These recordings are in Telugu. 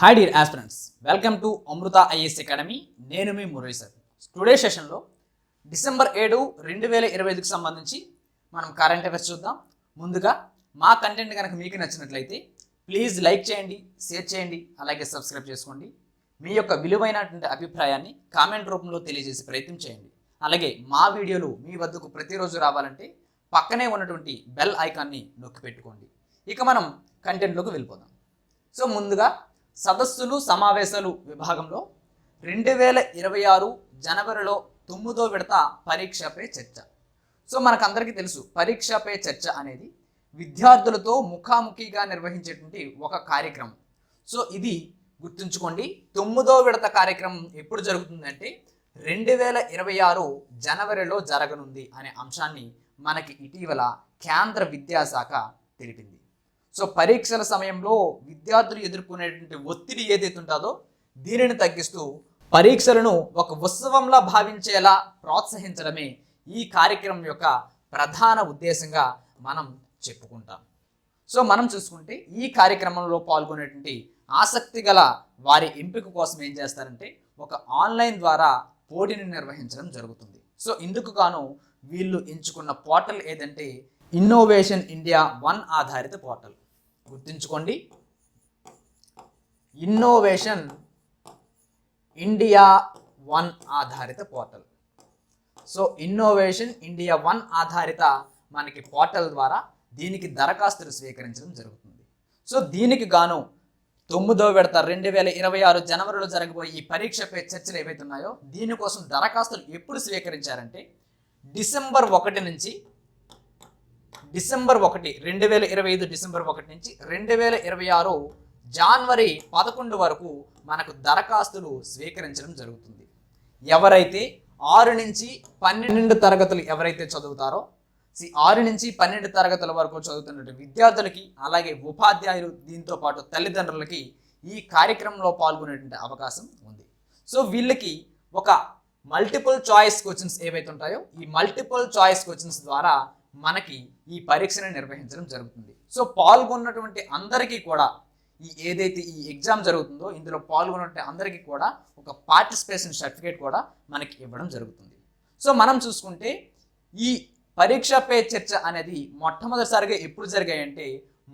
Hi dear aspirants welcome to Amrutha IAS academy నేను మీ మురళి సార్. టుడే సెషన్లో డిసెంబర్ ఏడు రెండు వేల ఇరవై ఐదుకి సంబంధించి మనం కరెంట్ అఫైర్స్ చూద్దాం. ముందుగా మా కంటెంట్ కనుక మీకు నచ్చినట్లయితే ప్లీజ్ లైక్ చేయండి షేర్ చేయండి అలాగే సబ్స్క్రైబ్ చేసుకోండి. మీ యొక్క విలువైనటువంటి అభిప్రాయాన్ని కామెంట్ రూపంలో తెలియజేసే ప్రయత్నం చేయండి. అలాగే మా వీడియోలు మీ వద్దకు ప్రతిరోజు రావాలంటే పక్కనే ఉన్నటువంటి బెల్ ఐకాన్ని నొక్కి పెట్టుకోండి. ఇక మనం కంటెంట్లోకి వెళ్ళిపోదాం. సో ముందుగా సదస్సులు సమావేశాలు విభాగంలో రెండు వేల ఇరవై ఆరు జనవరిలో తొమ్మిదో విడత పరీక్షపై చర్చ. సో మనకందరికీ తెలుసు పరీక్షపై చర్చ అనేది విద్యార్థులతో ముఖాముఖిగా నిర్వహించేటువంటి ఒక కార్యక్రమం. సో ఇది గుర్తుంచుకోండి తొమ్మిదో విడత కార్యక్రమం ఎప్పుడు జరుగుతుందంటే రెండు వేల ఇరవై ఆరు జనవరిలో జరగనుంది అనే అంశాన్ని మనకి ఇటీవల కేంద్ర విద్యాశాఖ తెలిపింది. సో పరీక్షల సమయంలో విద్యార్థులు ఎదుర్కొనేటువంటి ఒత్తిడి ఏదైతే ఉంటుందో దీనిని తగ్గిస్తూ పరీక్షలను ఒక ఉత్సవంలా భావించేలా ప్రోత్సహించడమే ఈ కార్యక్రమం యొక్క ప్రధాన ఉద్దేశంగా మనం చెప్పుకుంటాం. సో మనం చూసుకుంటే ఈ కార్యక్రమంలో పాల్గొనేటువంటి ఆసక్తి గల వారి ఎంపిక కోసం ఏం చేస్తారంటే ఒక ఆన్లైన్ ద్వారా పోటీని నిర్వహించడం జరుగుతుంది. సో ఇందుకు గాను వీళ్ళు ఎంచుకున్న పోర్టల్ ఏదంటే ఇన్నోవేషన్ ఇండియా వన్ ఆధారిత పోర్టల్. గుర్తుంచుకోండి. ఇన్నోవేషన్ ఇండియా వన్ ఆధారిత portal so innovation India one ఆధారిత మనకి పోర్టల్ ద్వారా దీనికి దరఖాస్తులు స్వీకరించడం జరుగుతుంది. సో దీనికి గాను తొమ్మిదో విడత రెండు వేల ఇరవై ఆరు జనవరిలో జరగబోయే ఈ పరీక్షపై చర్చలు ఏవైతే ఉన్నాయో దీనికోసం దరఖాస్తులు ఎప్పుడు స్వీకరించారంటే డిసెంబర్ ఒకటి నుంచి డిసెంబర్ ఒకటి రెండు వేల ఇరవై ఐదు డిసెంబర్ ఒకటి నుంచి రెండు వేల ఇరవై ఆరు జనవరి పదకొండు వరకు మనకు దరఖాస్తులు స్వీకరించడం జరుగుతుంది. ఎవరైతే ఆరు నుంచి పన్నెండు తరగతులు ఎవరైతే చదువుతారో సి ఆరు నుంచి పన్నెండు తరగతుల వరకు చదువుతున్న విద్యార్థులకి అలాగే ఉపాధ్యాయులు దీంతో పాటు తల్లిదండ్రులకి ఈ కార్యక్రమంలో పాల్గొనేటువంటి అవకాశం ఉంది. సో వీళ్ళకి ఒక మల్టిపుల్ చాయిస్ క్వశ్చన్స్ ఏవైతే ఉంటాయో ఈ మల్టిపుల్ చాయిస్ క్వశ్చన్స్ ద్వారా మనకి ఈ పరీక్షను నిర్వహించడం జరుగుతుంది. సో పాల్గొన్నటువంటి అందరికీ కూడా ఈ ఏదైతే ఈ ఎగ్జామ్ జరుగుతుందో ఇందులో పాల్గొన్నటువంటి అందరికీ కూడా ఒక పార్టిసిపేషన్ సర్టిఫికేట్ కూడా మనకి ఇవ్వడం జరుగుతుంది. సో మనం చూసుకుంటే ఈ పరీక్ష పే చర్చ అనేది మొట్టమొదటిసారిగా ఎప్పుడు జరిగాయంటే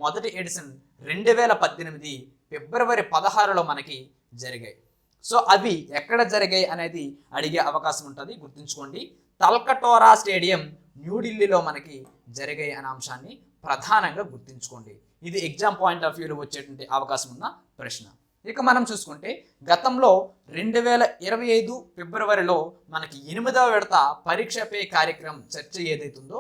మొదటి ఎడిషన్ రెండు వేల పద్దెనిమిది ఫిబ్రవరి పదహారులో మనకి జరిగాయి. సో అవి ఎక్కడ జరిగాయి అనేది అడిగే అవకాశం ఉంటుంది. గుర్తుంచుకోండి. తల్కటోరా స్టేడియం న్యూఢిల్లీలో మనకి జరిగే అనే అంశాన్ని ప్రధానంగా గుర్తుంచుకోండి. ఇది ఎగ్జామ్ పాయింట్ ఆఫ్ వ్యూలో వచ్చేటువంటి అవకాశం ఉన్న ప్రశ్న. ఇక మనం చూసుకుంటే గతంలో రెండు వేల ఇరవై ఐదు ఫిబ్రవరిలో మనకి ఎనిమిదవ విడత పరీక్ష పే కార్యక్రమం చర్చ ఏదైతుందో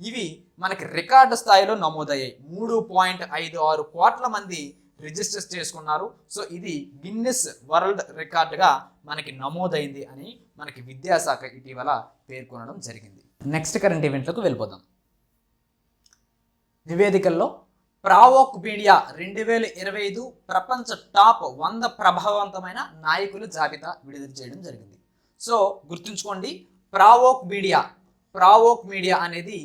ఇవి మనకి రికార్డు స్థాయిలో నమోదయ్యాయి. మూడు పాయింట్ ఐదు ఆరు కోట్ల మంది రిజిస్టర్ చేసుకున్నారు. సో ఇది గిన్నెస్ వరల్డ్ రికార్డుగా మనకి నమోదైంది అని మనకి విద్యాశాఖ ఇటీవల పేర్కొనడం జరిగింది. నెక్స్ట్ కరెంట్ ఈవెంట్లకు వెళ్ళిపోదాం. నివేదికల్లో ప్రావోక్ మీడియా రెండు వేల ఇరవై ఐదు ప్రపంచ టాప్ వంద ప్రభావవంతమైన నాయకుల జాబితా విడుదల చేయడం జరిగింది. సో గుర్తుంచుకోండి ప్రావోక్ మీడియా ప్రావోక్ మీడియా అనేది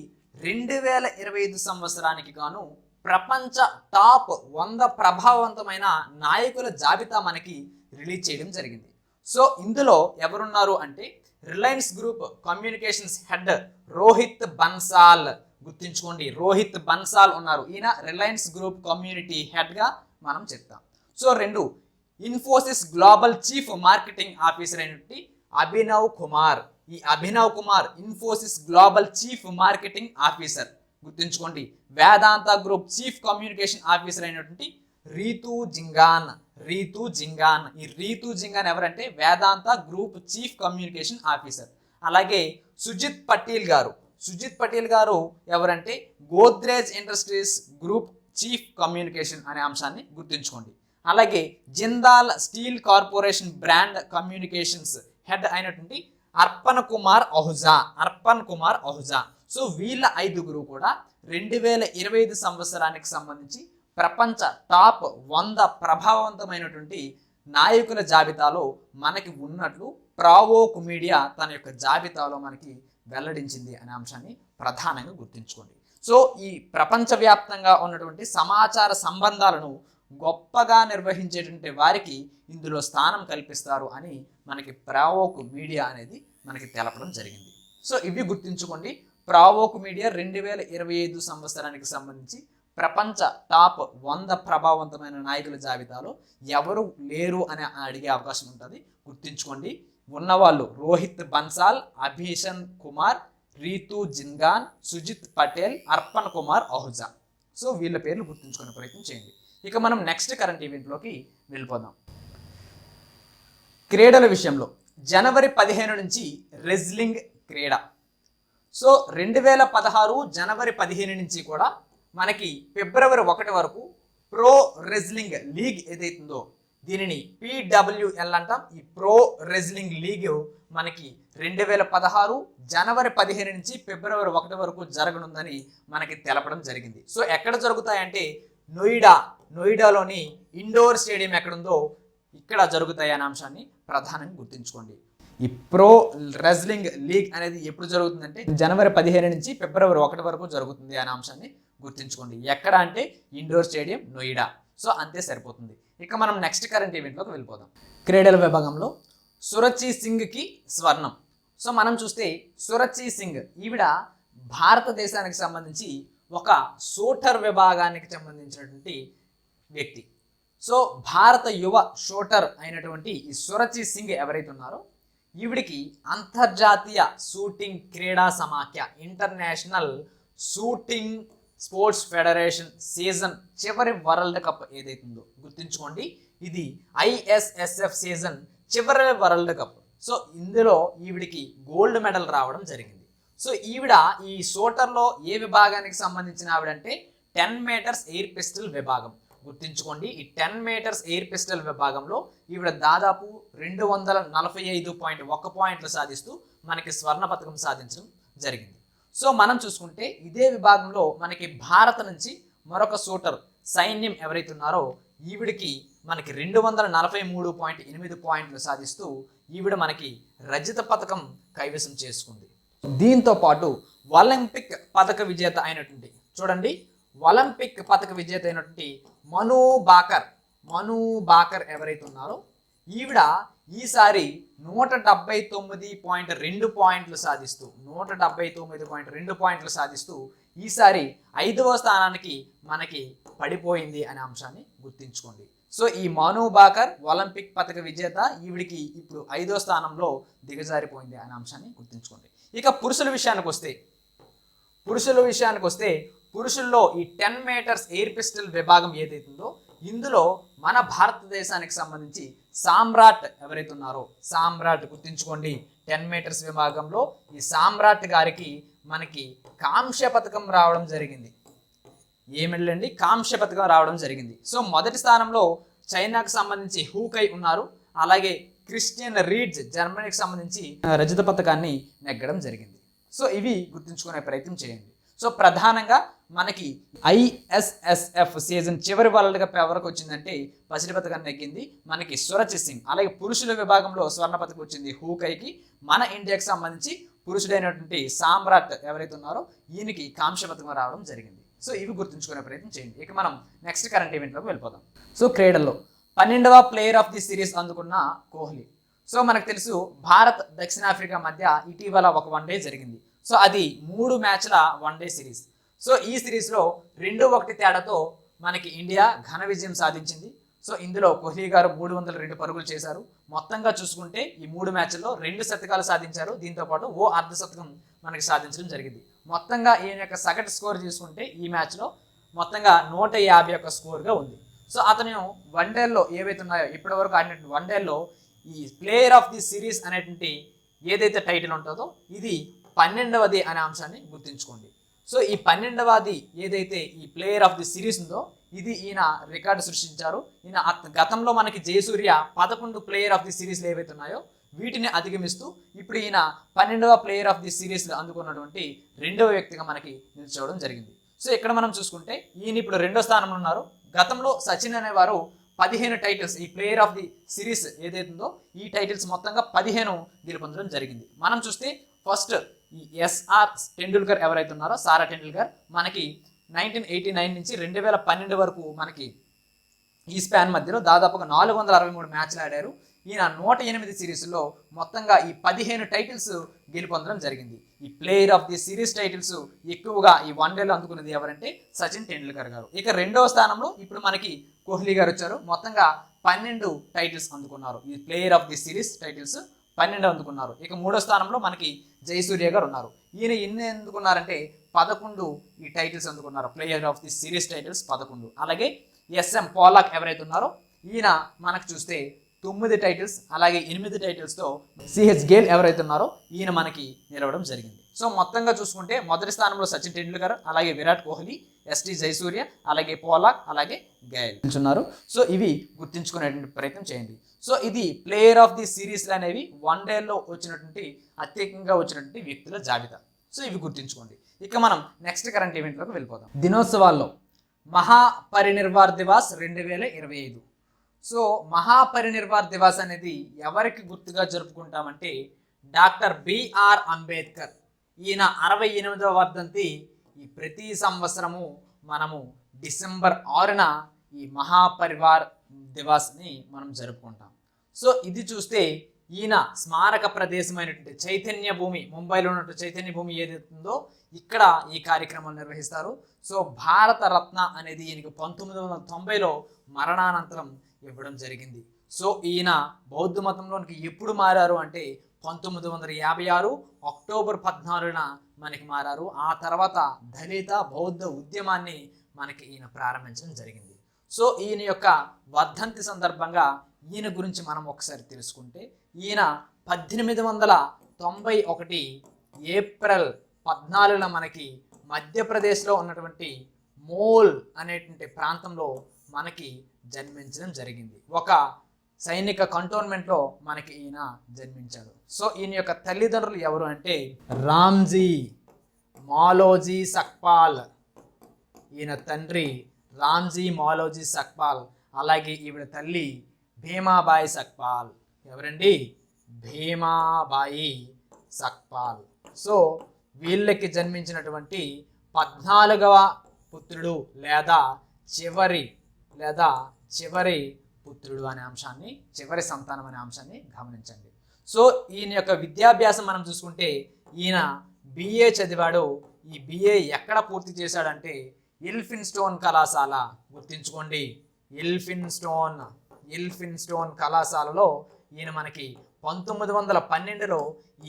రెండు వేల ఇరవై ఐదు సంవత్సరానికి గాను ప్రపంచ టాప్ వంద ప్రభావవంతమైన నాయకుల జాబితా మనకి రిలీజ్ చేయడం జరిగింది. సో ఇందులో ఎవరున్నారు అంటే Reliance group communications head Rohit Bansal గుర్తుంచుకోండి రోహిత్ బన్సాల్ ఉన్నారు. ఈయన రిలయన్స్ గ్రూప్ కమ్యూనిటీ హెడ్గా మనం చెప్తాం. సో రెండు Infosys global chief marketing officer అయినటువంటి అభినవ్ కుమార్ ఈ Abhinav Kumar Infosys global chief marketing officer గుర్తుంచుకోండి Vedanta group chief communication officer అయినటువంటి రీతు జింగాన్ రీతు జింగాన్. ఈ రీతు జింగాన్ ఎవరంటే Vedanta group chief communication officer. అలాగే సుజిత్ పటేల్ గారు. సుజిత్ పటేల్ గారు ఎవరంటే Godrej industries group chief communication అనే అంశాన్ని గుర్తుంచుకోండి. అలాగే Jindal steel corporation brand communications head అయినటువంటి అర్పణ్ కుమార్ అహుజా. అర్పన్ కుమార్ అహుజా. సో వీళ్ళ ఐదుగురు కూడా రెండు వేల ఇరవై ఐదు సంవత్సరానికి సంబంధించి ప్రపంచ టాప్ వంద ప్రభావవంతమైనటువంటి నాయకుల జాబితాలో మనకి ఉన్నట్లు ప్రావోక్ మీడియా తన యొక్క జాబితాలో మనకి వెల్లడించింది అనే అంశాన్ని ప్రధానంగా గుర్తుంచుకోండి. సో ఈ ప్రపంచవ్యాప్తంగా ఉన్నటువంటి సమాచార సంబంధాలను గొప్పగా నిర్వహించేటువంటి వారికి ఇందులో స్థానం కల్పిస్తారు అని మనకి ప్రావోక్ మీడియా అనేది మనకి తెలపడం జరిగింది. సో ఇవి గుర్తుంచుకోండి. ప్రావోక్ మీడియా రెండు వేల ఇరవై ఐదు సంవత్సరానికి సంబంధించి ప్రపంచ టాప్ వంద ప్రభావవంతమైన నాయకుల జాబితాలో ఎవరు లేరు అని అడిగే అవకాశం ఉంటుంది. గుర్తుంచుకోండి ఉన్నవాళ్ళు రోహిత్ బన్సాల్ అభిషన్ కుమార్ రీతు జిన్గాన్ సుజిత్ పటేల్ అర్పణ్ కుమార్ అహుజా. సో వీళ్ళ పేర్లు గుర్తుంచుకునే ప్రయత్నం చేయండి. ఇక మనం నెక్స్ట్ కరెంట్ ఈవెంట్లోకి వెళ్ళిపోదాం. క్రీడల విషయంలో జనవరి పదిహేను నుంచి రెజ్లింగ్ క్రీడ. సో రెండు వేల పదహారు జనవరి పదిహేను నుంచి కూడా మనకి ఫిబ్రవరి ఒకటి వరకు ప్రో రెజ్లింగ్ లీగ్ ఏదైతుందో దీనిని పిడబ్ల్యూఎల్ అంటాం. ఈ ప్రో రెజ్లింగ్ లీగ్ మనకి రెండు వేల పదహారు జనవరి పదిహేను నుంచి ఫిబ్రవరి ఒకటి వరకు జరగనుందని మనకి తెలపడం జరిగింది. సో ఎక్కడ జరుగుతాయంటే నోయిడా నోయిడాలోని ఇండోర్ స్టేడియం ఎక్కడుందో ఇక్కడ జరుగుతాయి అనే అంశాన్ని ప్రధానంగా గుర్తుంచుకోండి. ఈ ప్రో రెజ్లింగ్ లీగ్ అనేది ఎప్పుడు జరుగుతుందంటే జనవరి పదిహేను నుంచి ఫిబ్రవరి ఒకటి వరకు జరుగుతుంది అనే అంశాన్ని గుర్తుంచుకోండి. ఎక్కడ అంటే ఇండోర్ స్టేడియం నోయిడా. సో అంతే సరిపోతుంది. ఇక మనం నెక్స్ట్ కరెంట్ ఈవెంట్లోకి వెళ్ళిపోదాం. క్రీడల విభాగంలో సురచి సింగ్కి స్వర్ణం. సో మనం చూస్తే సురచి సింగ్ ఈవిడ భారతదేశానికి సంబంధించి ఒక షూటర్ విభాగానికి సంబంధించినటువంటి వ్యక్తి. సో భారత యువ షూటర్ అయినటువంటి ఈ సురచి సింగ్ ఎవరైతే ఉన్నారో ఈవిడికి అంతర్జాతీయ షూటింగ్ క్రీడా సమాఖ్య international shooting sports federation season చివరి వరల్డ్ కప్ ఏదైతుందో గుర్తుంచుకోండి. ఇది ఐఎస్ఎస్ఎఫ్ సీజన్ చివరి వరల్డ్ కప్. సో ఇందులో ఈవిడికి గోల్డ్ మెడల్ రావడం జరిగింది. సో ఈవిడ ఈ షోటర్లో ఏ విభాగానికి సంబంధించిన ఆవిడంటే టెన్ మీటర్స్ ఎయిర్ పిస్టల్ విభాగం. గుర్తుంచుకోండి ఈ టెన్ మీటర్స్ ఎయిర్ పిస్టల్ విభాగంలో ఈవిడ దాదాపు రెండు వందల నలభై ఐదు పాయింట్ ఒక్క పాయింట్లు సాధిస్తూ మనకి స్వర్ణ పథకం సాధించడం జరిగింది. సో మనం చూసుకుంటే ఇదే విభాగంలో మనకి భారత్ నుంచి మరొక షూటర్ సైన్యం ఎవరైతే ఉన్నారో ఈవిడికి మనకి రెండు వందల నలభై మూడు పాయింట్ ఎనిమిది పాయింట్లు సాధిస్తూ ఈవిడ మనకి రజత పథకం కైవసం చేసుకుంది. దీంతో పాటు ఒలింపిక్ పథక విజేత అయినటువంటి చూడండి ఒలింపిక్ పథక విజేత అయినటువంటి మను బాకర్ మను బాకర్ ఎవరైతే ఉన్నారో ఈవిడ ఈసారి నూట డెబ్బై తొమ్మిది పాయింట్ రెండు పాయింట్లు సాధిస్తూ నూట డెబ్బై తొమ్మిది పాయింట్ రెండు పాయింట్లు సాధిస్తూ ఈసారి ఐదవ స్థానానికి మనకి పడిపోయింది అనే అంశాన్ని గుర్తుంచుకోండి. సో ఈ మాను బాకర్ ఒలింపిక్ పథక విజేత ఈవిడికి ఇప్పుడు ఐదో స్థానంలో దిగజారిపోయింది అనే అంశాన్ని గుర్తుంచుకోండి. ఇక పురుషుల విషయానికి వస్తే పురుషుల విషయానికి వస్తే పురుషుల్లో ఈ టెన్ మీటర్స్ ఎయిర్ పిస్టల్ విభాగం ఏదైతుందో ఇందులో మన భారతదేశానికి సంబంధించి సామ్రాట్ ఎవరైతే ఉన్నారో సామ్రాట్ గుర్తుంచుకోండి. టెన్ మీటర్స్ విభాగంలో ఈ సామ్రాట్ గారికి మనకి కాంస్య పథకం రావడం జరిగింది. ఏ మెడల్ కాంస్య పథకం రావడం జరిగింది. సో మొదటి స్థానంలో చైనాకు సంబంధించి హూకై ఉన్నారు. అలాగే క్రిస్టియన్ రీడ్స్ జర్మనీకి సంబంధించి రజత పథకాన్ని నెగ్గడం జరిగింది. సో ఇవి గుర్తుంచుకునే ప్రయత్నం చేయండి. సో ప్రధానంగా మనకి ఐఎస్ఎస్ఎఫ్ సీజన్ చివరి వరల్డ్ కప్ ఎవరికి వచ్చిందంటే పసిడి పథకం నెగ్గింది మనకి సురచిత్ సింగ్ అలాగే పురుషుల విభాగంలో స్వర్ణ పథకం వచ్చింది హూకైకి. మన ఇండియాకి సంబంధించి పురుషుడైనటువంటి సామ్రాట్ ఎవరైతే ఉన్నారో ఈయనకి కాంస్య పథకం రావడం జరిగింది. సో ఇవి గుర్తుంచుకునే ప్రయత్నం చేయండి. ఇక మనం నెక్స్ట్ కరెంట్ ఈవెంట్లోకి వెళ్ళిపోదాం. సో క్రీడల్లో పన్నెండవ ప్లేయర్ ఆఫ్ ది సిరీస్ అందుకున్న కోహ్లీ. సో మనకు తెలుసు భారత్ దక్షిణాఫ్రికా మధ్య ఇటీవల ఒక వన్ డే జరిగింది. సో అది మూడు మ్యాచ్ల వన్ డే సిరీస్. సో ఈ సిరీస్లో రెండు ఒకటి తేడాతో మనకి ఇండియా ఘన విజయం సాధించింది. సో ఇందులో కోహ్లీ గారు మూడు వందల రెండు పరుగులు చేశారు. మొత్తంగా చూసుకుంటే ఈ మూడు మ్యాచ్ల్లో రెండు శతకాలు సాధించారు. దీంతో పాటు ఓ అర్ధ శతకం మనకి సాధించడం జరిగింది. మొత్తంగా ఈయన యొక్క సగటు స్కోర్ చూసుకుంటే ఈ మ్యాచ్లో మొత్తంగా నూట యాభై ఒక్క స్కోర్గా ఉంది. సో అతను వన్డేల్లో ఏవైతే ఉన్నాయో ఇప్పటి వరకు ఆడినటువంటి వన్డేల్లో ఈ ప్లేయర్ ఆఫ్ ది సిరీస్ అనేటువంటి ఏదైతే టైటిల్ ఉంటుందో ఇది పన్నెండవది అనే అంశాన్ని గుర్తుంచుకోండి. సో ఈ పన్నెండవది ఏదైతే ఈ ప్లేయర్ ఆఫ్ ది సిరీస్ ఉందో ఇది ఈయన రికార్డు సృష్టించారు. ఈయన గతంలో మనకి జయసూర్య పదకొండు ప్లేయర్ ఆఫ్ ది సిరీస్లు ఏవైతే ఉన్నాయో వీటిని అధిగమిస్తూ ఇప్పుడు ఈయన పన్నెండవ ప్లేయర్ ఆఫ్ ది సిరీస్లు అందుకున్నటువంటి రెండవ వ్యక్తిగా మనకి నిల్చోవడం జరిగింది. సో ఇక్కడ మనం చూసుకుంటే ఈయన ఇప్పుడు రెండో స్థానంలో ఉన్నారు. గతంలో సచిన్ అనేవారు పదిహేను టైటిల్స్ ఈ ప్లేయర్ ఆఫ్ ది సిరీస్ ఏదైతుందో ఈ టైటిల్స్ మొత్తంగా పదిహేను గెలుపొందడం జరిగింది. మనం చూస్తే ఫస్ట్ ఈ ఎస్ఆర్ టెండూల్కర్ ఎవరైతే ఉన్నారో సారా టెండూల్కర్ మనకి నైన్టీన్ ఎయిటీ నైన్ నుంచి రెండు వేల పన్నెండు వరకు మనకి ఈ స్పాన్ మధ్యలో దాదాపుగా నాలుగు వందల అరవై మూడు మ్యాచ్లు ఆడారు. ఈయన నూట ఎనిమిది సిరీస్లో మొత్తంగా ఈ పదిహేను టైటిల్స్ గెలుపొందడం జరిగింది. ఈ player of the series titles ఎక్కువగా ఈ వన్ డేలో అందుకున్నది ఎవరంటే సచిన్ టెండూల్కర్ గారు. ఇక రెండవ స్థానంలో ఇప్పుడు మనకి కోహ్లీ గారు వచ్చారు. మొత్తంగా పన్నెండు టైటిల్స్ అందుకున్నారు. ఈ player of the series titles పన్నెండు అందుకున్నారు. ఇక మూడో స్థానంలో మనకి జయసూర్య గారు ఉన్నారు. ఈయన ఎన్ని అందుకున్నారంటే పదకొండు ఈ టైటిల్స్ అందుకున్నారు. Player of the series titles పదకొండు. అలాగే ఎస్ఎం పోలాక్ ఎవరైతే ఉన్నారో ఈయన మనకు చూస్తే తొమ్మిది టైటిల్స్ అలాగే ఎనిమిది టైటిల్స్తో సిహెచ్ గేల్ ఎవరైతే ఉన్నారో ఈయన మనకి నిలవడం జరిగింది. సో మొత్తంగా చూసుకుంటే మొదటి స్థానంలో సచిన్ టెండూల్కర్ అలాగే విరాట్ కోహ్లీ ఎస్టీ జయసూర్య అలాగే పోలాక్ అలాగే గయల్ ఉన్నారు. సో ఇవి గుర్తించుకునేటువంటి ప్రయత్నం చేయండి. సో ఇది ప్లేయర్ ఆఫ్ ది సిరీస్లు అనేవి వన్ డేలో వచ్చినటువంటి అత్యధికంగా వచ్చినటువంటి వ్యక్తుల జాబితా. సో ఇవి గుర్తుంచుకోండి. ఇక మనం నెక్స్ట్ కరెంట్ ఈవెంట్లోకి వెళ్ళిపోదాం. దినోత్సవాల్లో మహాపరినిర్వార్ దివాస్ రెండు వేల ఇరవై ఐదు. సో మహాపరినిర్వార్ దివాస్ అనేది ఎవరికి గుర్తుగా జరుపుకుంటామంటే డాక్టర్ బిఆర్ అంబేద్కర్. ఈయన అరవై ఎనిమిదవ వర్ధంతి ఈ ప్రతి సంవత్సరము మనము డిసెంబర్ ఆరున ఈ మహాపరివార్ దివాస్ని మనం జరుపుకుంటాం. సో ఇది చూస్తే ఈయన స్మారక ప్రదేశమైనటువంటి చైతన్య భూమి ముంబైలో ఉన్నటువంటి చైతన్య భూమి ఏదైతే ఉందో ఇక్కడ ఈ కార్యక్రమం నిర్వహిస్తారు. సో భారత రత్న అనేది ఈయనకి పంతొమ్మిది వందల తొంభైలో మరణానంతరం ఇవ్వడం జరిగింది. సో ఈయన బౌద్ధ మతంలోనికి ఎప్పుడు మారారు అంటే పంతొమ్మిది వందల యాభై ఆరు అక్టోబర్ పద్నాలుగున మనకి మారారు. ఆ తర్వాత దళిత బౌద్ధ ఉద్యమాన్ని మనకి ఈయన ప్రారంభించడం జరిగింది. సో ఈయన యొక్క వర్ధంతి సందర్భంగా ఈయన గురించి మనం ఒకసారి తెలుసుకుంటే ఈయన పద్దెనిమిది వందల తొంభై ఒకటి ఏప్రిల్ పద్నాలుగున మనకి మధ్యప్రదేశ్లో ఉన్నటువంటి మోల్ అనేటువంటి ప్రాంతంలో మనకి జన్మించడం జరిగింది. ఒక సైనిక కంటోన్మెంట్లో మనకి ఈయన జన్మించాడు. సో ఈయన యొక్క తల్లిదండ్రులు ఎవరు అంటే రామ్జీ మాలోజీ సక్పాల్. ఈయన తండ్రి లాంజీ మాలోజీ సక్పాల్ అలాగే ఈవిడ తల్లి భీమాబాయి సక్పాల్. ఎవరండి? భీమాబాయి సక్పాల్. సో వీళ్ళకి జన్మించినటువంటి పద్నాలుగవ పుత్రుడు లేదా చివరి లేదా చివరి పుత్రుడు అనే అంశాన్ని చివరి సంతానం అనే అంశాన్ని గమనించండి. సో ఈయన యొక్క విద్యాభ్యాసం మనం చూసుకుంటే ఈయన బిఏ చదివాడు. ఈ బిఏ ఎక్కడ పూర్తి చేశాడంటే ఇల్ఫిన్ స్టోన్ కళాశాల. గుర్తించుకోండి ఎల్ఫిన్ స్టోన్ ఇల్ఫిన్ స్టోన్ కళాశాలలో ఈయన మనకి పంతొమ్మిది వందల పన్నెండులో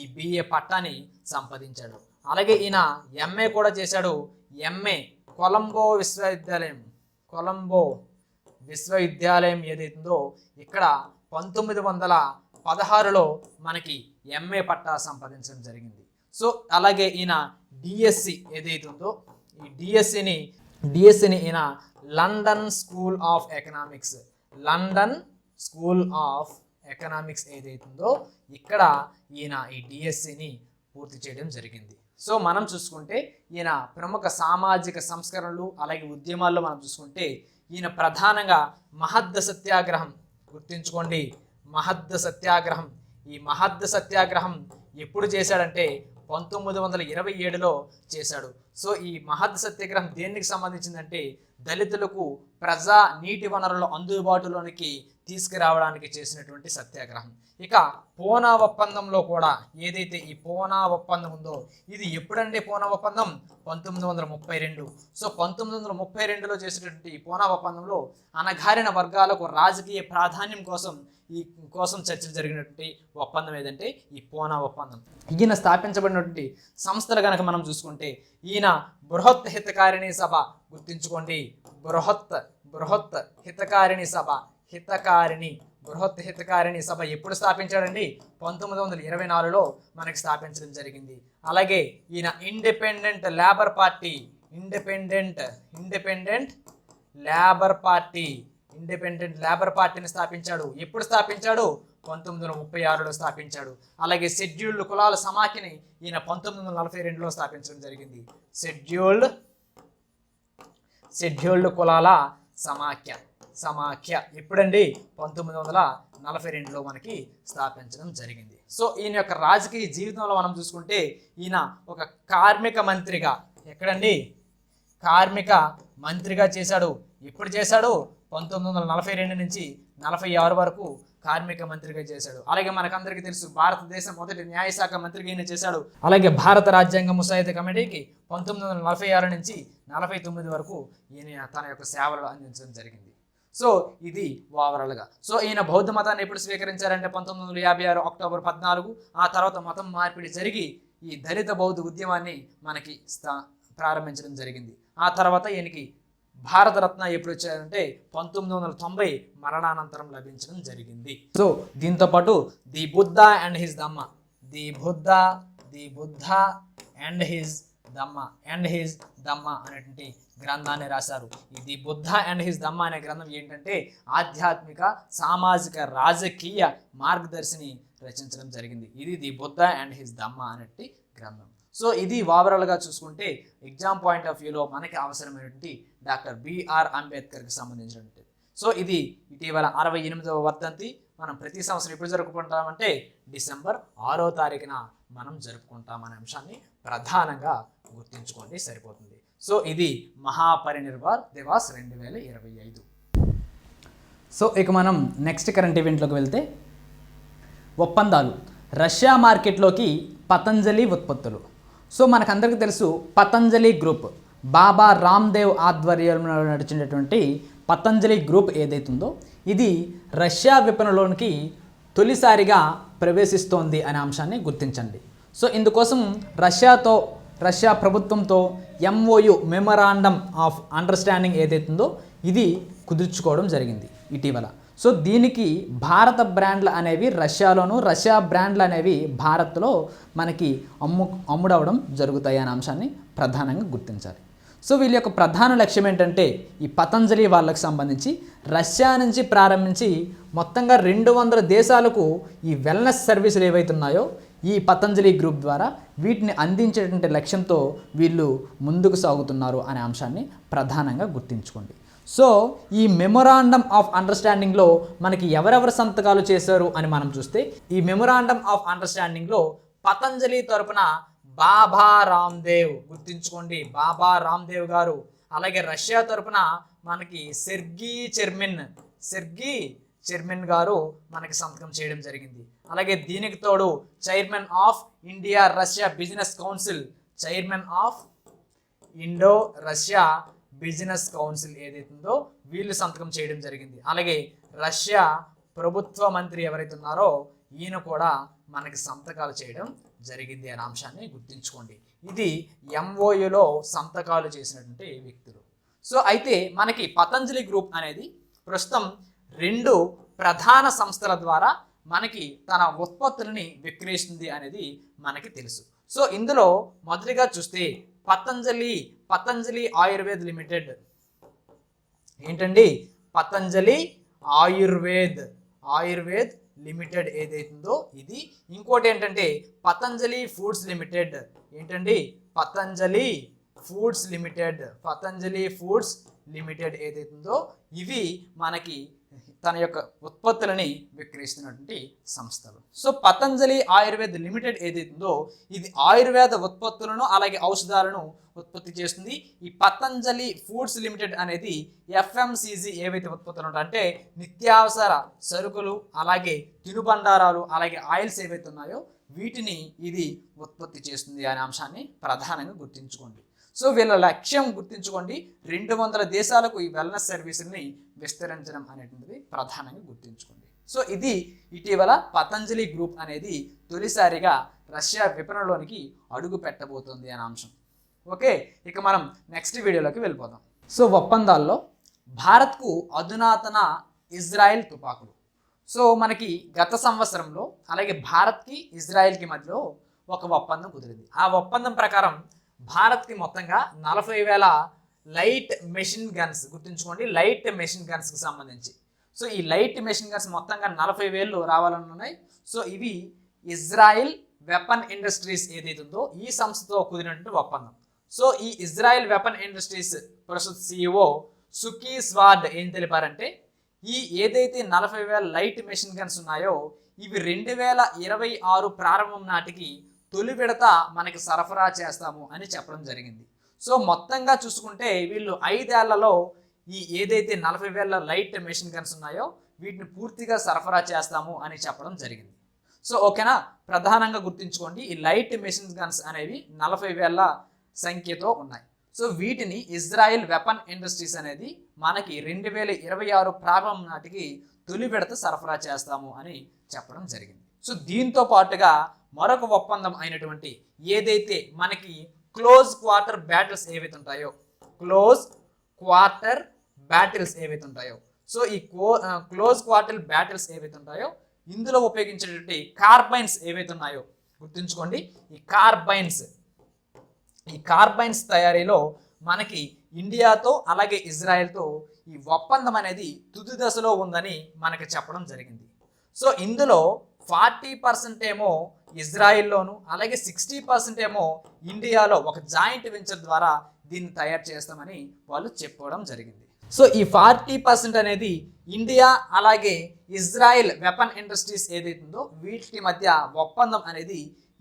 ఈ బిఏ పట్టాని సంపాదించాడు. అలాగే ఈయన ఎంఏ కూడా చేశాడు. ఎంఏ కొలంబో విశ్వవిద్యాలయం. కొలంబో విశ్వవిద్యాలయం ఏదైతుందో ఇక్కడ పంతొమ్మిది వందల పదహారులో మనకి ఎంఏ పట్టా సంపాదించడం జరిగింది. సో అలాగే ఈయన డిఎస్సి ఏదైతుందో ఈ డిఎస్సిని డిఎస్సిని ఈయన London school of economics London school of economics ఏదైతుందో ఇక్కడ ఈయన ఈ డిఎస్సిని పూర్తి చేయడం జరిగింది. సో మనం చూసుకుంటే ఈయన ప్రముఖ సామాజిక సంస్కరణలు అలాగే ఉద్యమాల్లో మనం చూసుకుంటే ఈయన ప్రధానంగా మహద్ద సత్యాగ్రహం. గుర్తుంచుకోండి మహద్ద సత్యాగ్రహం. ఈ మహద్ద సత్యాగ్రహం ఎప్పుడు చేశాడంటే పంతొమ్మిది వందల ఇరవై ఏడులో చేశాడు. సో ఈ మహద్ సత్యాగ్రహం దేనికి సంబంధించిందంటే దళితులకు ప్రజా నీటి వనరుల అందుబాటులోనికి తీసుకురావడానికి చేసినటువంటి సత్యాగ్రహం. ఇక పోనా ఒప్పందంలో కూడా ఏదైతే ఈ పోనా ఒప్పందం ఉందో ఇది ఎప్పుడంటే పోనా ఒప్పందం? పంతొమ్మిది వందల ముప్పై రెండు. సో పంతొమ్మిది వందల ముప్పై రెండులో చేసినటువంటి ఈ పోనా ఒప్పందంలో అనగారిన వర్గాలకు రాజకీయ ప్రాధాన్యం కోసం ఈ కోసం చర్చలు జరిగినటువంటి ఒప్పందం ఏదంటే ఈ పోనా ఒప్పందం. ఈయన స్థాపించబడినటువంటి సంస్థలు కనుక మనం చూసుకుంటే ఈయన బృహత్ హితకారిణి సభ గుర్తుంచుకోండి. బృహత్ బృహత్ హితకారిణి సభ హితకారిణి బృహత్ హితకారిణి సభ ఎప్పుడు స్థాపించాడండి? పంతొమ్మిది వందల ఇరవై నాలుగులో మనకి స్థాపించడం జరిగింది. అలాగే ఈయన independent labour party independent independent labour party independent labour పార్టీని స్థాపించాడు. ఎప్పుడు స్థాపించాడు? పంతొమ్మిది వందల ముప్పై ఆరులో స్థాపించాడు. అలాగే షెడ్యూల్డ్ కులాల సమాఖ్యని ఈయన పంతొమ్మిది వందల నలభై రెండులో స్థాపించడం జరిగింది. షెడ్యూల్డ్ షెడ్యూల్డ్ కులాల సమాఖ్య సమాఖ్య ఎప్పుడండి? పంతొమ్మిది వందల నలభై రెండులో మనకి స్థాపించడం జరిగింది. సో ఈయన యొక్క రాజకీయ జీవితంలో మనం చూసుకుంటే ఈయన ఒక కార్మిక మంత్రిగా ఎక్కడండి? కార్మిక మంత్రిగా చేశాడు. ఎప్పుడు చేశాడు? పంతొమ్మిది వందల నలభై రెండు నుంచి నలభై ఆరు వరకు కార్మిక మంత్రిగా చేశాడు. అలాగే మనకందరికీ తెలుసు భారతదేశం మొదటి న్యాయశాఖ మంత్రిగా ఈయన చేశాడు. అలాగే భారత రాజ్యాంగ ముసాయిదా కమిటీకి పంతొమ్మిది వందల నలభై ఆరు నుంచి నలభై తొమ్మిది వరకు ఈయన తన యొక్క సేవలు అందించడం జరిగింది. సో ఇది ఓవరాల్గా. సో ఈయన బౌద్ధ మతాన్ని ఎప్పుడు స్వీకరించారంటే పంతొమ్మిది వందల యాభై ఆరు అక్టోబర్ పద్నాలుగు ఆ తర్వాత మతం మార్పిడి జరిగి ఈ దళిత బౌద్ధ ఉద్యమాన్ని మనకి స్థా ప్రారంభించడం జరిగింది. ఆ తర్వాత ఈయనకి భారతరత్న ఎప్పుడు వచ్చారంటే పంతొమ్మిది వందల తొంభై మరణానంతరం లభించడం జరిగింది. సో దీంతో పాటు the Buddha and his Dhamma. The Buddha the Buddha and his Dhamma. And his Dhamma అనేటువంటి గ్రంథాన్ని రాశారు. ఇది బుద్ధ అండ్ హిజ్ దమ్మ అనే గ్రంథం ఏంటంటే ఆధ్యాత్మిక సామాజిక రాజకీయ మార్గదర్శిని రచించడం జరిగింది. ఇది the Buddha and his Dhamma అనేటి గ్రంథం. సో ఇది ఓవరాల్గా చూసుకుంటే ఎగ్జామ్ పాయింట్ ఆఫ్ వ్యూలో మనకి అవసరమైనటువంటి డాక్టర్ బిఆర్ అంబేద్కర్కి సంబంధించినటువంటి. సో ఇది ఇటీవల అరవై ఎనిమిదవ వర్ధంతి. మనం ప్రతి సంవత్సరం ఎప్పుడు జరుపుకుంటామంటే డిసెంబర్ ఆరో తారీఖున మనం జరుపుకుంటాం అనే అంశాన్ని ప్రధానంగా గుర్తుంచుకోండి సరిపోతుంది. సో ఇది మహాపరినిర్వార్ దివాస్ రెండు వేల ఇరవై ఐదు. సో ఇక మనం నెక్స్ట్ కరెంట్ ఈవెంట్లోకి వెళ్తే ఒప్పందాలు. రష్యా మార్కెట్లోకి పతంజలి ఉత్పత్తులు. సో మనకందరికీ తెలుసు పతంజలి గ్రూప్. బాబా రామ్దేవ్ ఆధ్వర్యంలో నడిచినటువంటి పతంజలి గ్రూప్ ఏదైతుందో ఇది రష్యా విపణలోనికి తొలిసారిగా ప్రవేశిస్తోంది అనే అంశాన్ని గుర్తించండి. సో ఇందుకోసం రష్యాతో రష్యా ప్రభుత్వంతో ఎంఓయు మెమరాండమ్ ఆఫ్ అండర్స్టాండింగ్ ఏదైతుందో ఇది కుదుర్చుకోవడం జరిగింది ఇటీవల. సో దీనికి భారత బ్రాండ్లు అనేవి రష్యాలోను రష్యా బ్రాండ్లు అనేవి భారత్లో మనకి అమ్ము అమ్ముడవడం జరుగుతాయి అనే అంశాన్ని ప్రధానంగా గుర్తించాలి. సో వీళ్ళ యొక్క ప్రధాన లక్ష్యం ఏంటంటే ఈ పతంజలి వాళ్ళకి సంబంధించి రష్యా నుంచి ప్రారంభించి మొత్తంగా రెండు వందల దేశాలకు ఈ వెల్నెస్ సర్వీసులు ఏవైతున్నాయో ఈ పతంజలి గ్రూప్ ద్వారా వీటిని అందించేటువంటి లక్ష్యంతో వీళ్ళు ముందుకు సాగుతున్నారు అనే అంశాన్ని ప్రధానంగా గుర్తుంచుకోండి. సో ఈ మెమొరాండమ్ ఆఫ్ అండర్స్టాండింగ్లో మనకి ఎవరెవరు సంతకాలు చేశారు అని మనం చూస్తే ఈ మెమొరాండమ్ ఆఫ్ అండర్స్టాండింగ్లో పతంజలి తరపున బాబా రామ్దేవ్ గుర్తుంచుకోండి. బాబా రామ్దేవ్ గారు అలాగే రష్యా తరపున మనకి సెర్గీ చెర్మిన్ సెర్గీ చెర్మిన్ గారు మనకి సంతకం చేయడం జరిగింది. అలాగే దీనికి తోడు chairman of India Russia business council chairman of Indo Russia business council ఏదైతుందో వీళ్ళు సంతకం చేయడం జరిగింది. అలాగే రష్యా ప్రభుత్వ మంత్రి ఎవరైతే ఉన్నారో ఈయన కూడా మనకి సంతకాలు చేయడం జరిగింది అనే అంశాన్ని గుర్తుంచుకోండి. ఇది ఎంఓయులో సంతకాలు చేసినటువంటి వ్యక్తులు. సో అయితే మనకి పతంజలి గ్రూప్ అనేది ప్రస్తుతం రెండు ప్రధాన సంస్థల ద్వారా మనకి తన ఉత్పత్తులని విక్రయిస్తుంది అనేది మనకి తెలుసు. సో ఇందులో మొదటిగా చూస్తే పతంజలి పతంజలి ఆయుర్వేద్ లిమిటెడ్. ఏంటండి? పతంజలి ఆయుర్వేద్ ఆయుర్వేద్ లిమిటెడ్ ఏదైతుందో ఇది. ఇంకోటి ఏంటంటే పతంజలి ఫుడ్స్ లిమిటెడ్. ఏంటండి? Patanjali foods limited Patanjali foods limited ఏదైతుందో ఇవి మనకి తన యొక్క ఉత్పత్తులని విక్రయిస్తున్నటువంటి సంస్థలు. సో పతంజలి ఆయుర్వేద లిమిటెడ్ ఏదైతుందో ఇది ఆయుర్వేద ఉత్పత్తులను అలాగే ఔషధాలను ఉత్పత్తి చేస్తుంది. ఈ పతంజలి ఫుడ్స్ లిమిటెడ్ అనేది ఎఫ్ఎంసీజీ ఏవైతే ఉత్పత్తులు ఉంటాయో అంటే నిత్యావసర సరుకులు అలాగే తినుబండారాలు అలాగే ఆయిల్స్ ఏవైతే ఉన్నాయో వీటిని ఇది ఉత్పత్తి చేస్తుంది అనే అంశాన్ని ప్రధానంగా గుర్తుంచుకోండి. సో వీళ్ళ లక్ష్యం గుర్తుంచుకోండి. రెండు వందల దేశాలకు ఈ వెల్నెస్ సర్వీసుల్ని విస్తరించడం అనేటువంటిది ప్రధానంగా గుర్తుంచుకోండి. సో ఇది ఇటీవల పతంజలి గ్రూప్ అనేది తొలిసారిగా రష్యా విపణలోనికి అడుగు పెట్టబోతుంది అనే అంశం. ఓకే ఇక మనం నెక్స్ట్ వీడియోలోకి వెళ్ళిపోదాం. సో ఒప్పందాల్లో భారత్కు అధునాతన ఇజ్రాయెల్ తుపాకులు. సో మనకి గత సంవత్సరంలో అలాగే భారత్కి ఇజ్రాయెల్కి మధ్యలో ఒక ఒప్పందం కుదిరింది. ఆ ఒప్పందం ప్రకారం భారత్కి మొత్తంగా నలభై వేల లైట్ మెషిన్ గన్స్ గుర్తుంచుకోండి లైట్ మెషిన్ గన్స్కి సంబంధించి. సో ఈ లైట్ మెషిన్ గన్స్ మొత్తంగా నలభై వేలు రావాలని ఉన్నాయి. సో ఇవి ఇజ్రాయిల్ వెపన్ ఇండస్ట్రీస్ ఏదైతే ఉందో ఈ సంస్థతో కుదిరినటువంటి ఒప్పందం. సో ఈ ఇజ్రాయెల్ వెపన్ ఇండస్ట్రీస్ ప్రస్తుత సిఇఓ సుకీ స్వార్డ్ ఏం తెలిపారంటే ఈ ఏదైతే నలభై వేల లైట్ మెషిన్ గన్స్ ఉన్నాయో ఇవి రెండు వేల ఇరవై ఆరు ప్రారంభం నాటికి తొలి విడత మనకి సరఫరా చేస్తాము అని చెప్పడం జరిగింది. సో మొత్తంగా చూసుకుంటే వీళ్ళు ఐదేళ్ళలో ఈ ఏదైతే నలభై వేల లైట్ మెషిన్ గన్స్ ఉన్నాయో వీటిని పూర్తిగా సరఫరా చేస్తాము అని చెప్పడం జరిగింది. సో ఓకేనా? ప్రధానంగా గుర్తుంచుకోండి ఈ లైట్ మెషిన్ గన్స్ అనేవి నలభై వేల సంఖ్యతో ఉన్నాయి. సో వీటిని ఇజ్రాయెల్ వెపన్ ఇండస్ట్రీస్ అనేది మనకి రెండు వేల ఇరవై ఆరు ప్రారంభం నాటికి తొలి విడత సరఫరా చేస్తాము అని చెప్పడం జరిగింది. సో దీంతో పాటుగా మరొక ఒప్పందం అయినటువంటి ఏదైతే మనకి క్లోజ్ క్వార్టర్ బ్యాటిల్స్ ఏవైతే ఉంటాయో క్లోజ్ క్వార్టర్ బ్యాటిల్స్ ఏవైతే ఉంటాయో సో ఈ క్లో క్లోజ్ క్వార్టర్ బ్యాటిల్స్ ఏవైతే ఉంటాయో ఇందులో ఉపయోగించేటువంటి కార్బైన్స్ ఏవైతే ఉన్నాయో గుర్తుంచుకోండి. ఈ కార్బైన్స్ ఈ కార్బైన్స్ తయారీలో మనకి ఇండియాతో అలాగే ఇజ్రాయెల్తో ఈ ఒప్పందం అనేది తుది దశలో ఉందని మనకి చెప్పడం జరిగింది. సో ఇందులో ఫార్టీ పర్సెంట్ ఏమో ఇజ్రాయిల్లోను అలాగే సిక్స్టీ పర్సెంట్ ఏమో ఇండియాలో ఒక జాయింట్ వెంచర్ ద్వారా దీన్ని తయారు చేస్తామని వాళ్ళు చెప్పుకోవడం జరిగింది. సో ఈ ఫార్టీ పర్సెంట్ అనేది ఇండియా అలాగే ఇజ్రాయెల్ వెపన్ ఇండస్ట్రీస్ ఏదైతుందో వీటి మధ్య ఒప్పందం అనేది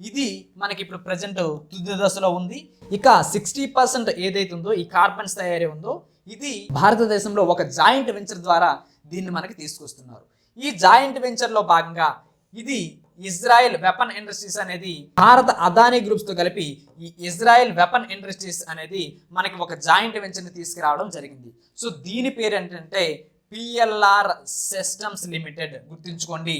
ఇది మనకి ఇప్పుడు ప్రజెంట్ తుది దశలో ఉంది. ఇక సిక్స్టీ పర్సెంట్ ఏదైతుందో ఈ కార్బన్స్ తయారీ ఉందో ఇది భారతదేశంలో ఒక జాయింట్ వెంచర్ ద్వారా దీన్ని మనకి తీసుకొస్తున్నారు. ఈ జాయింట్ వెంచర్లో భాగంగా ఇది ఇజ్రాయెల్ వెపన్ ఇండస్ట్రీస్ అనేది భారత అదానీ గ్రూప్స్తో కలిపి ఈ ఇజ్రాయెల్ వెపన్ ఇండస్ట్రీస్ అనేది మనకి ఒక జాయింట్ వెంచర్ని తీసుకురావడం జరిగింది. సో దీని పేరు ఏంటంటే పిఎల్ఆర్ సిస్టమ్స్ లిమిటెడ్. గుర్తుంచుకోండి.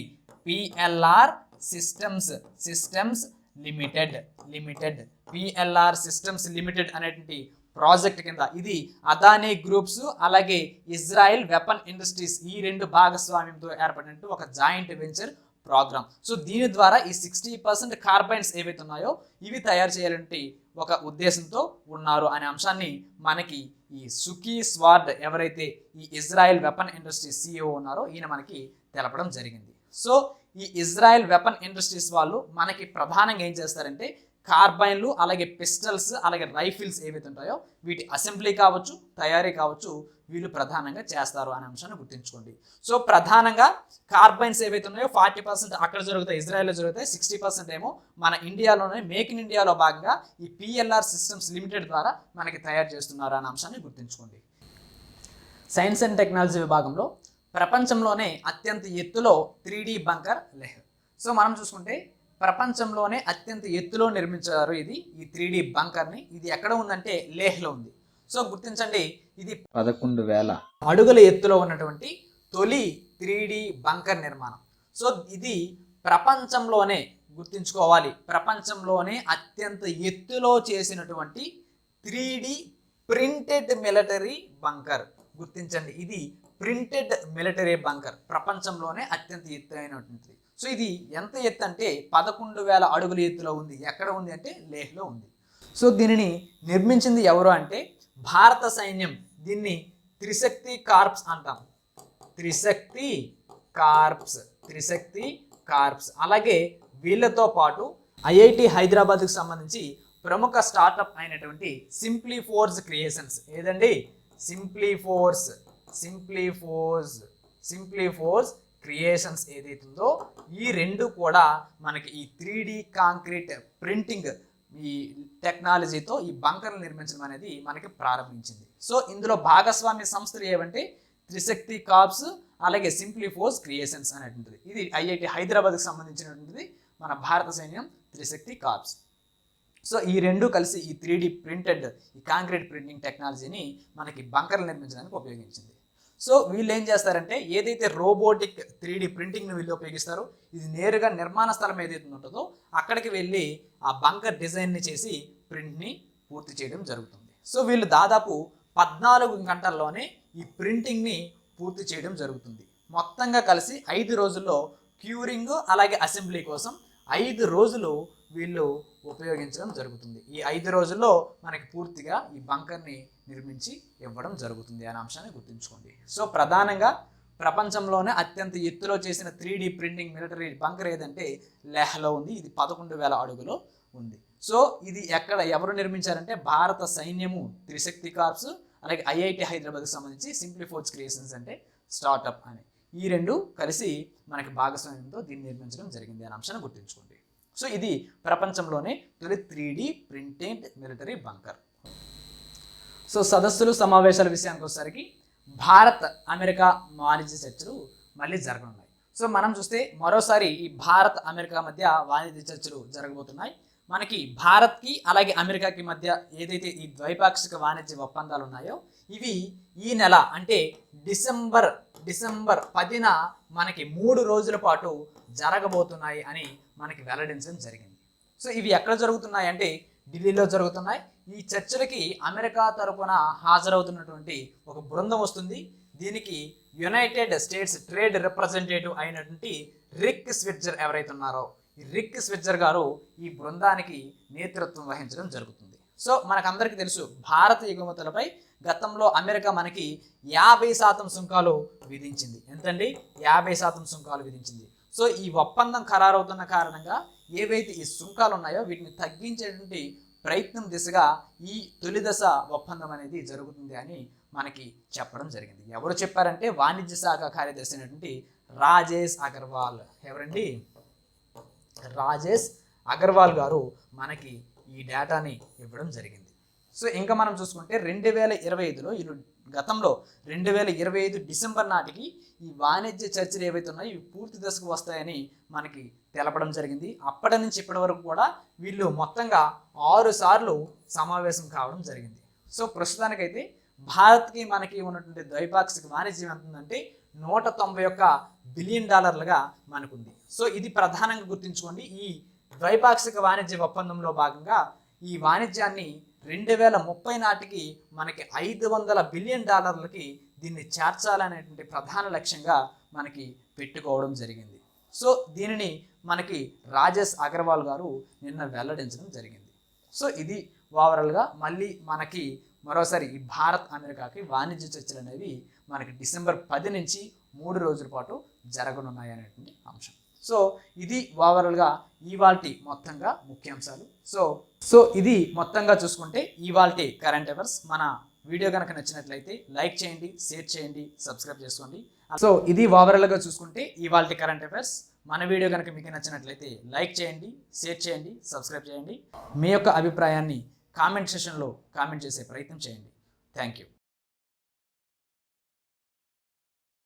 PLR systems systems limited limited. PLR systems limited అనేటువంటి ప్రాజెక్ట్ కింద. ఇది అదానీ గ్రూప్స్ అలాగే ఇజ్రాయెల్ వెపన్ ఇండస్ట్రీస్ ఈ రెండు భాగస్వామ్యంతో ఏర్పడినట్టు ఒక జాయింట్ వెంచర్ ప్రోగ్రామ్ సో దీని ద్వారా ఈ సిక్స్టీ పర్సెంట్ కార్బైన్స్ ఏవైతే ఉన్నాయో ఇవి తయారు చేయాలంటే ఒక ఉద్దేశంతో ఉన్నారు అనే అంశాన్ని మనకి ఈ సుకీ స్వార్డ్ ఎవరైతే ఈ ఇజ్రాయెల్ వెపన్ ఇండస్ట్రీ సిఇఓ ఉన్నారో ఈయన మనకి తెలపడం జరిగింది. సో ఈ ఇజ్రాయెల్ వెపన్ ఇండస్ట్రీస్ వాళ్ళు మనకి ప్రధానంగా ఏం చేస్తారంటే కార్బైన్లు అలాగే పిస్టల్స్ అలాగే రైఫిల్స్ ఏవైతే ఉంటాయో వీటి అసెంబ్లీ కావచ్చు తయారీ కావచ్చు వీళ్ళు ప్రధానంగా చేస్తారు అనే అంశాన్ని గుర్తుంచుకోండి. సో ప్రధానంగా కార్బైన్స్ ఏవైతే ఉన్నాయో ఫార్టీ పర్సెంట్ అక్కడ జరుగుతాయి ఇజ్రాయెల్లో జరుగుతాయి సిక్స్టీ పర్సెంట్ ఏమో మన ఇండియాలోనే మేక్ ఇన్ ఇండియాలో భాగంగా ఈ పిఎల్ఆర్ సిస్టమ్స్ లిమిటెడ్ ద్వారా మనకి తయారు చేస్తున్నారు అనే అంశాన్ని గుర్తుంచుకోండి. సైన్స్ అండ్ టెక్నాలజీ విభాగంలో ప్రపంచంలోనే అత్యంత ఎత్తులో three D bunker Leh so మనం చూసుకుంటే ప్రపంచంలోనే అత్యంత ఎత్తులో నిర్మించారు ఇది ఈ త్రీ డి బంకర్ని. ఇది ఎక్కడ ఉందంటే లేహ్లో ఉంది. సో గుర్తించండి ఇది పదకొండు వేల. అడుగుల ఎత్తులో ఉన్నటువంటి తొలి త్రీ బంకర్ నిర్మాణం. సో ఇది ప్రపంచంలోనే గుర్తుంచుకోవాలి ప్రపంచంలోనే అత్యంత ఎత్తులో చేసినటువంటి త్రీ ప్రింటెడ్ మిలిటరీ బంకర్. గుర్తించండి ఇది ప్రింటెడ్ మిలిటరీ బంకర్ ప్రపంచంలోనే అత్యంత ఎత్తు అయినటువంటిది సో ఇది ఎంత ఎత్తు అంటే పదకొండు వేల అడుగుల ఎత్తులో ఉంది. ఎక్కడ ఉంది అంటే లేహ్లో ఉంది. సో దీనిని నిర్మించింది ఎవరు అంటే భారత సైన్యం దీన్ని త్రిశక్తి కార్ప్స్ అంటాం. Trishakti corps Trishakti corps. అలాగే వీళ్ళతో పాటు ఐఐటి హైదరాబాద్కు సంబంధించి ప్రముఖ స్టార్టప్ అయినటువంటి సింప్లీ ఫోర్స్ క్రియేషన్స్. ఏదండి? Simply force simply force simply force creations ఏదైతుందో ఈ రెండు కూడా మనకి ఈ త్రీ డి కాంక్రీట్ ప్రింటింగ్ ఈ టెక్నాలజీతో ఈ బంకర్లు నిర్మించడం అనేది మనకి ప్రారంభించింది. సో ఇందులో భాగస్వామ్య సంస్థలు ఏవంటే త్రిశక్తి కాప్స్ అలాగే సింప్లీ ఫోర్స్ క్రియేషన్స్ అనేటువంటిది. ఇది ఐఐటి హైదరాబాద్కి సంబంధించినటువంటిది మన భారత సైన్యం త్రిశక్తి కాప్స్ సో ఈ రెండు కలిసి ఈ త్రీ ప్రింటెడ్ ఈ కాంక్రీట్ ప్రింటింగ్ టెక్నాలజీని మనకి బంకర్లు నిర్మించడానికి ఉపయోగించింది. సో వీళ్ళు ఏం చేస్తారంటే ఏదైతే రోబోటిక్ త్రీ డి ప్రింటింగ్ని వీళ్ళు ఉపయోగిస్తారో ఇది నేరుగా నిర్మాణ స్థలం ఏదైతే ఉంటుందో అక్కడికి వెళ్ళి ఆ బంకర్ డిజైన్ని చేసి ప్రింట్ని పూర్తి చేయడం జరుగుతుంది. సో వీళ్ళు దాదాపు పద్నాలుగు గంటల్లోనే ఈ ప్రింటింగ్ని పూర్తి చేయడం జరుగుతుంది. మొత్తంగా కలిసి ఐదు రోజుల్లో క్యూరింగ్ అలాగే అసెంబ్లీ కోసం ఐదు రోజులు వీళ్ళు ఉపయోగించడం జరుగుతుంది. ఈ ఐదు రోజుల్లో మనకి పూర్తిగా ఈ బంకర్ని నిర్మించి ఇవ్వడం జరుగుతుంది అనే అంశాన్ని గుర్తుంచుకోండి. సో ప్రధానంగా ప్రపంచంలోనే అత్యంత ఎత్తులో చేసిన three D printing military bunker ఏదంటే లేహ్లో ఉంది. ఇది పదకొండు వేల అడుగులో ఉంది. సో ఇది ఎక్కడ ఎవరు నిర్మించారంటే భారత సైన్యము త్రిశక్తి కార్ప్స్ అలాగే ఐఐటి హైదరాబాద్కి సంబంధించి సింప్లిఫోర్స్ క్రియేషన్స్ అంటే స్టార్టప్ అని. ఈ రెండు కలిసి మనకి భాగస్వామ్యంతో దీన్ని నిర్మించడం జరిగింది అనే అంశాన్ని గుర్తుంచుకోండి. సో ఇది ప్రపంచంలోనే తొలి three D printed military bunker. So సదస్సులు సమావేశాల విషయానికి వచ్చేసరికి భారత్ అమెరికా వాణిజ్య చర్చలు మళ్ళీ జరగనున్నాయి. సో మనం చూస్తే మరోసారి ఈ భారత్ అమెరికా మధ్య వాణిజ్య చర్చలు జరగబోతున్నాయి. మనకి భారత్కి అలాగే అమెరికాకి మధ్య ఏదైతే ఈ ద్వైపాక్షిక వాణిజ్య ఒప్పందాలు ఉన్నాయో ఇవి ఈ నెల అంటే డిసెంబర్ డిసెంబర్ పదిన మనకి మూడు రోజుల పాటు జరగబోతున్నాయి అని మనకి వెల్లడించడం జరిగింది. సో ఇవి ఎక్కడ జరుగుతున్నాయి అంటే ఢిల్లీలో జరుగుతున్నాయి. ఈ చర్చలకి అమెరికా తరపున హాజరవుతున్నటువంటి ఒక బృందం వస్తుంది. దీనికి యునైటెడ్ స్టేట్స్ ట్రేడ్ రిప్రజెంటేటివ్ అయినటువంటి రిక్ స్విట్జర్ ఎవరైతే ఉన్నారో ఈ రిక్ స్విట్జర్ గారు ఈ బృందానికి నేతృత్వం వహించడం జరుగుతుంది. సో మనకందరికీ తెలుసు భారత ఎగుమతులపై గతంలో అమెరికా మనకి యాభై శాతం సుంకాలు విధించింది. ఎంతండి? యాభై శాతం సుంకాలు విధించింది. సో ఈ ఒప్పందం ఖరారవుతున్న కారణంగా ఏవైతే ఈ సుంకాలు ఉన్నాయో వీటిని తగ్గించేటువంటి ప్రయత్నం దిశగా ఈ తొలి దశ ఒప్పందం అనేది జరుగుతుంది అని మనకి చెప్పడం జరిగింది. ఎవరు చెప్పారంటే వాణిజ్య శాఖ కార్యదర్శి అయినటువంటి రాజేష్ అగర్వాల్. ఎవరండి? రాజేష్ అగర్వాల్ గారు మనకి ఈ డేటాని ఇవ్వడం జరిగింది. సో ఇంకా మనం చూసుకుంటే రెండు వేల ఇరవై ఐదులో ఈ గతంలో రెండు వేల ఇరవై ఐదు డిసెంబర్ నాటికి ఈ వాణిజ్య చర్చలు ఏవైతే ఉన్నాయో ఇవి పూర్తి దశకు వస్తాయని మనకి తెలపడం జరిగింది. అప్పటి నుంచి ఇప్పటి వరకు కూడా వీళ్ళు మొత్తంగా ఆరు సార్లు సమావేశం కావడం జరిగింది. సో ప్రస్తుతానికైతే భారత్కి మనకి ఉన్నటువంటి ద్వైపాక్షిక వాణిజ్యం ఎంత ఉందంటే నూట తొంభై ఒక్క బిలియన్ డాలర్లుగా మనకుంది. సో ఇది ప్రధానంగా గుర్తుంచుకోండి. ఈ ద్వైపాక్షిక వాణిజ్య ఒప్పందంలో భాగంగా ఈ వాణిజ్యాన్ని రెండు వేల ముప్పై నాటికి మనకి ఐదు వందల బిలియన్ డాలర్లకి దీన్ని చేర్చాలనేటువంటి ప్రధాన లక్ష్యంగా మనకి పెట్టుకోవడం జరిగింది. సో దీనిని మనకి రాజేష్ అగర్వాల్ గారు నిన్న వెల్లడించడం జరిగింది. సో ఇది ఓవరాల్గా మళ్ళీ మనకి మరోసారి ఈ భారత్ అమెరికాకి వాణిజ్య చర్చలు అనేవి మనకి డిసెంబర్ పది నుంచి మూడు రోజుల పాటు జరగనున్నాయి అనేటువంటి అంశం. సో ఇది ఓవరాల్గా ఇవాల్టి మొత్తంగా ముఖ్యాంశాలు. సో సో ఇది మొత్తంగా చూసుకుంటే ఇవాల్టి కరెంట్ అఫైర్స్. మన వీడియో కనుక నచ్చినట్లయితే లైక్ చేయండి షేర్ చేయండి సబ్స్క్రైబ్ చేసుకోండి. సో ఇది ఓవరాల్గా చూసుకుంటే ఇవాల్టి కరెంట్ అఫైర్స్. మన వీడియో కనుక మీకు నచ్చినట్లయితే లైక్ చేయండి షేర్ చేయండి సబ్స్క్రైబ్ చేయండి. మీ యొక్క అభిప్రాయాన్ని కామెంట్ సెషన్లో కామెంట్ చేసే ప్రయత్నం చేయండి. Thank you.